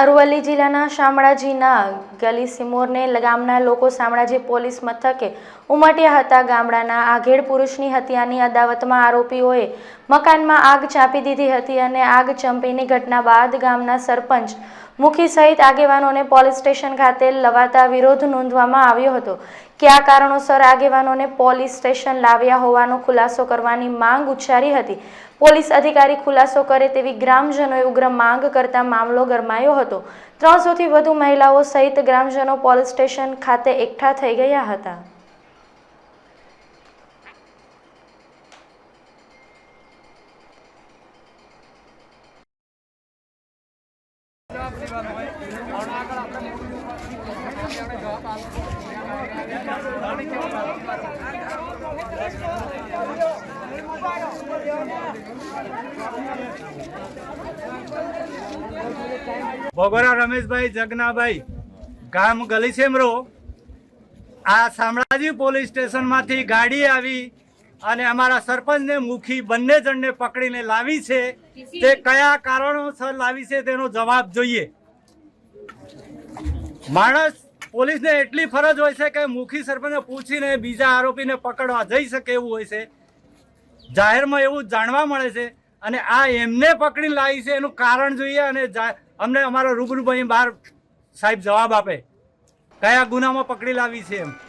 અરવલ્લી જિલ્લાના શામળાજીના ગલી સિમોરને ગામના લોકો શામળાજી પોલીસ મથકે ઉમટ્યા હતા. ગામડાના આઘેડ પુરુષની હત્યાની અદાવતમાં આરોપીઓએ મકાનમાં આગ ચાંપી દીધી હતી અને આગ ચંપીની ઘટના બાદ ગામના સરપંચ મુખી સહિત આગેવાનોને પોલીસ સ્ટેશન ખાતે લવાતા વિરોધ નોંધવામાં આવ્યો હતો. કયા કારણોસર આગેવાનોને પોલીસ સ્ટેશન લાવ્યા હોવાનો ખુલાસો કરવાની માંગ ઉચ્ચારી હતી? પોલીસ અધિકારી ખુલાસો કરે તેવી ગ્રામજનોએ ઉગ્ર માંગ કરતા મામલો ગરમાયો હતો. ત્રણસોથી વધુ મહિલાઓ સહિત ગ્રામજનો પોલીસ સ્ટેશન ખાતે એકઠા થઈ ગયા હતા. ભોગોરા રમેશભાઈ જગનાભાઈ ગામ ગલીસેમરો આ શામળાજી પોલીસ સ્ટેશનમાંથી ગાડી આવી અને અમારા સરપંચને મુખી બંને જણને પકડીને લાવી છે. તે કયા કારણોસર લાવી છે તેનો જવાબ જોઈએ. માણસ પોલીસને એટલી ફરજ હોય છે કે મુખી સરપંચને પૂછીને બીજા આરોપીને પકડવા જઈ શકે એવું હોય છે. જાહેરમાં એવું જાણવા મળે છે અને આ એમને પકડીને લાવી છે એનું કારણ જોઈએ અને અમને અમારો રૂબરૂ ભાઈ બહાર સાહેબ જવાબ આપે. કયા ગુનામાં પકડી લાવી છે એમ?